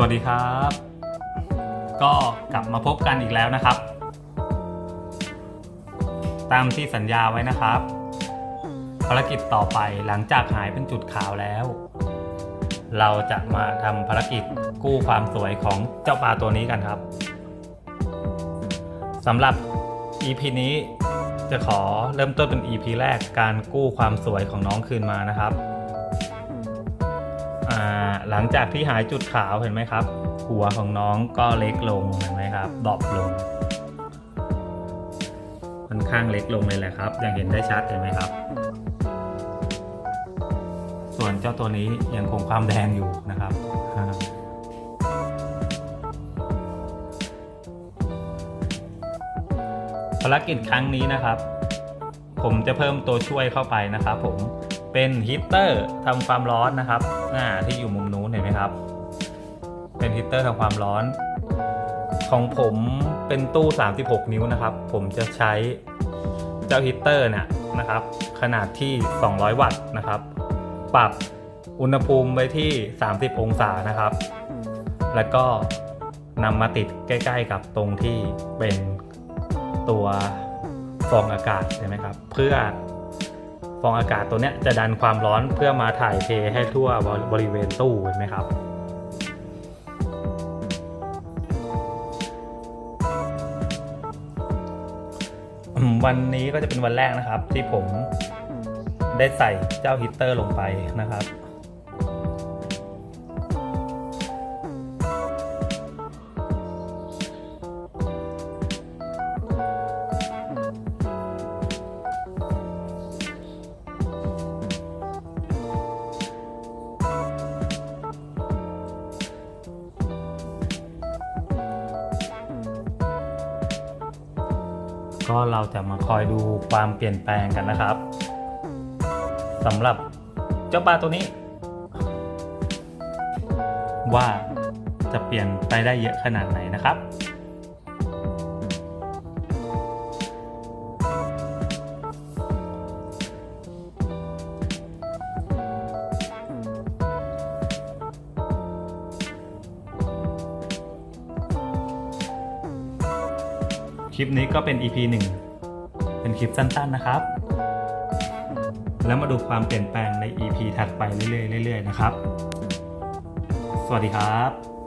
วัสดีครับ ก็กลับมาพบกันอีกแล้วนะครับ ตามที่สัญญาไว้นะครับ ภารกิจต่อไปหลังจากหายเป็นจุดขาวแล้ว เราจะมาทำภารกิจกู้ความสวยของเจ้าปลาตัวนี้กันครับสำหรับ EP นี้จะขอเริ่มต้นเป็น EP แรกการกู้ความสวยของน้องคืนมานะครับ หลังจากที่หายจุดขาวเห็นไหมครับ หัวของน้องก็เล็กลงเห็นไหมครับดรอปลงค่อนข้างเล็กลงเลยแหละครับ อย่างเห็นได้ชัดเห็นไหมครับ ส่วนเจ้าตัวนี้ยังคงความแดงอยู่นะครับอ่าภารกิจครั้งนี้นะครับ ผมจะเพิ่มตัวช่วยเข้าไปนะครับผม เป็นฮีตเตอร์ทำความร้อนนะครับอ่าที่อยู่มุมนู้นเห็นไหมครับ เป็นฮีตเตอร์ทำความร้อน ของผมเป็นตู้ 36 นิ้วนะครับ ผมจะใช้เจ้าฮีตเตอร์เนี่ยนะครับ ขนาดที่ 200 วัตต์นะครับ ปรับอุณหภูมิไว้ที่ 30 องศานะครับ แล้วก็นำมาติดใกล้ ๆ กับตรงที่เป็นตัวฟองอากาศใช่ไหมครับ เพื่อ ฟองอากาศตัวเนี้ยจะดันความร้อนเพื่อมาถ่ายเทให้ทั่วบริเวณตู้เห็นไหมครับวันนี้ก็จะเป็นวันแรกนะครับที่ผมได้ใส่เจ้าฮีตเตอร์ลงไปนะครับ ก็เราจะมาคอยดูความเปลี่ยนแปลงกันนะครับสำหรับเจ้าปลาตัวนี้ ว่าจะเปลี่ยนไปได้เยอะขนาดไหนนะครับ ลิปนี้ก็เป็น EP 1เป็นคลิปสั้นๆนะครับ แล้วมาดูความเปลี่ยนแปลงใน EP ถัดไปเรื่อยๆเรื่อยๆนะครับ สวัสดีครับ